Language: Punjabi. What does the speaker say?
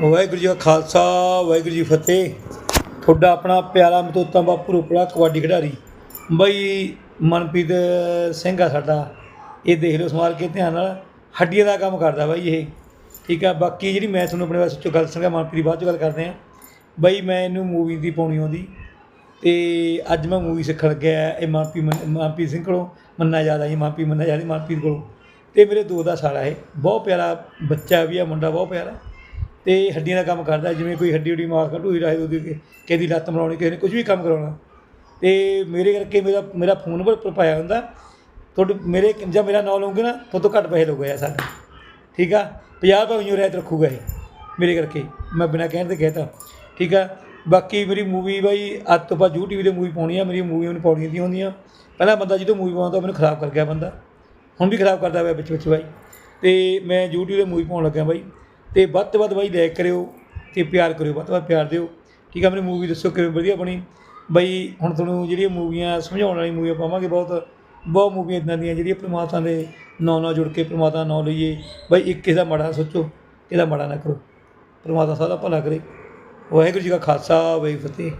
ਵਾਹਿਗੁਰੂ ਜੀ ਕਾ ਖਾਲਸਾ, ਵਾਹਿਗੁਰੂ ਜੀ ਫਤਿਹ। ਤੁਹਾਡਾ ਆਪਣਾ ਪਿਆਰਾ ਮਤੋਤਾ ਬਾਪੂ ਰੋਪੜਾ, ਕਬੱਡੀ ਖਿਡਾਰੀ। ਬਈ ਮਨਪ੍ਰੀਤ ਸਿੰਘ ਆ ਸਾਡਾ, ਇਹ ਦੇਖ ਲਓ ਸਮਾਰ ਕੇ ਧਿਆਨ ਨਾਲ। ਹੱਡੀਆਂ ਦਾ ਕੰਮ ਕਰਦਾ ਬਾਈ ਇਹ। ਠੀਕ ਆ, ਬਾਕੀ ਜਿਹੜੀ ਮੈਂ ਤੁਹਾਨੂੰ ਆਪਣੇ ਵਾਸਤੇ ਗੱਲ ਸੰਗਾ ਮਨਪ੍ਰੀਤ ਬਾਅਦ ਚ ਗੱਲ ਕਰਦੇ ਆ। ਬਈ ਮੈਂ ਇਹਨੂੰ ਮੂਵੀ ਦੀ ਪਾਉਣੀ ਆਉਂਦੀ। ਤੇ ਅੱਜ ਮੈਂ ਮੂਵੀ ਸਿੱਖਣ ਲੱਗਿਆ, ਇਹ ਮਨਪ੍ਰੀਤ ਮਨ- ਮਨਪ੍ਰੀਤ ਸਿੰਘ ਕੋਲੋਂ। ਮੰਨਾ ਜਾਂਦਾ ਜੀ ਮਨਪ੍ਰੀਤ, ਮੰਨਾ ਜਾਂਦੀ ਮਨਪ੍ਰੀਤ ਕੋਲੋਂ। ਤੇ ਮੇਰੇ ਦੋ ਦਾ ਸਾਲਾ ਇਹ। ਬਹੁਤ ਪਿਆਰਾ ਬੱਚਾ ਵੀ ਆ, ਮੁੰਡਾ ਬਹੁਤ ਪਿਆਰਾ। ਤੇ ਹੱਡੀਆਂ ਦਾ ਕੰਮ ਕਰਦਾ, ਜਿਵੇਂ ਕੋਈ ਹੱਡੀ ਹੁੱਡੀ ਮਾਰ ਕੇ ਢੂਈ ਰਾਹੇ ਉਹਦੀ ਕਿਸੇ ਦੀ ਲੱਤ ਬਣਾਉਣੀ ਕਿਸੇ ਨੇ ਕੁਝ ਵੀ ਕੰਮ ਕਰਾਉਣਾ। ਤੇ ਮੇਰੇ ਕਰਕੇ ਮੇਰਾ ਮੇਰਾ ਫੋਨ ਨੰਬਰ ਉੱਪਰ ਪਾਇਆ ਹੁੰਦਾ। ਤੁਹਾਡੇ ਮੇਰੇ ਜਾਂ ਮੇਰਾ ਨਾਮ ਲਓਗੇ ਨਾ, ਤੁਹਾਡੇ ਤੋਂ ਘੱਟ ਪੈਸੇ ਲਓਗੇ ਆ ਸਾਡਾ। ਠੀਕ ਆ? 50 ਰੁਪਏ ਉਈਓ ਰਹਿਤ ਰੱਖੂਗਾ ਇਹ, ਮੇਰੇ ਕਰਕੇ। ਮੈਂ ਬਿਨਾਂ ਕਹਿਣ ਤੇ ਕਹਿਤਾ। ਠੀਕ ਆ? ਬਾਕੀ ਮੇਰੀ ਮੂਵੀ ਬਾਈ, ਅੱਜ ਤੋਂ ਬਾਅਦ YouTube ਤੇ ਮੂਵੀ ਪਾਉਣੀ ਆ। ਮੇਰੀ ਮੂਵੀ ਮੈਨੂੰ ਪਾਉਣੀ ਦੀਆਂ ਹੁੰਦੀਆਂ। ਪਹਿਲਾਂ ਬੰਦਾ ਜਦੋਂ ਮੂਵੀ ਪਾਉਂਦਾ ਮੈਨੂੰ ਖਰਾਬ ਕਰ ਗਿਆ ਬੰਦਾ। ਹੁਣ ਵੀ ਖਰਾਬ ਕਰਦਾ ਹੋਇਆ ਵਿੱਚ ਵਿੱਚ ਬਾਈ। ਤੇ ਮੈਂ YouTube ਤੇ ਮੂਵੀ ਪਾਉਣ ਲੱਗਾ ਬਾਈ। ਤੇ ਵੱਧ ਤੋਂ ਵੱਧ ਬਾਈ ਲਾਈਕ ਕਰਿਓ ਤੇ ਪਿਆਰ ਕਰਿਓ, ਵੱਧ ਤੋਂ ਵੱਧ ਪਿਆਰ ਦਿਓ। ਠੀਕ ਆ, ਮੈਨੂੰ ਮੂਵੀ ਦੱਸੋ ਕਿਵੇਂ ਵਧੀਆ ਬਣੀ। ਬਈ, ਹੁਣ ਤੁਹਾਨੂੰ ਜਿਹੜੀਆਂ ਮੂਵੀਆਂ ਸਮਝਾਉਣ ਵਾਲੀ ਮੂਵੀਆਂ ਪਾਵਾਂਗੇ ਬਹੁਤ। ਬਹੁਤ ਮੂਵੀਆਂ ਇਦਾਂ ਦੀਆਂ ਜਿਹੜੀਆਂ ਪ੍ਰਮਾਤਮਾ ਦੇ ਨਾਂ ਨਾਲ ਜੁੜ ਕੇ ਪ੍ਰਮਾਤਮਾ ਦਾ ਨਾਂ ਲਈਏ। ਬਈ, ਇੱਕ ਕਿਸੇ ਦਾ ਮਾੜਾ ਸੋਚੋ, ਇਹਦਾ ਮਾੜਾ ਨਾ ਕਰੋ। ਪ੍ਰਮਾਤਮਾ ਸਭ ਦਾ ਭਲਾ ਕਰੇ। ਵਾਹਿਗੁਰੂ ਜੀ ਕਾ ਖਾਲਸਾ, ਵਾਹਿਗੁਰੂ ਫਤਿਹ।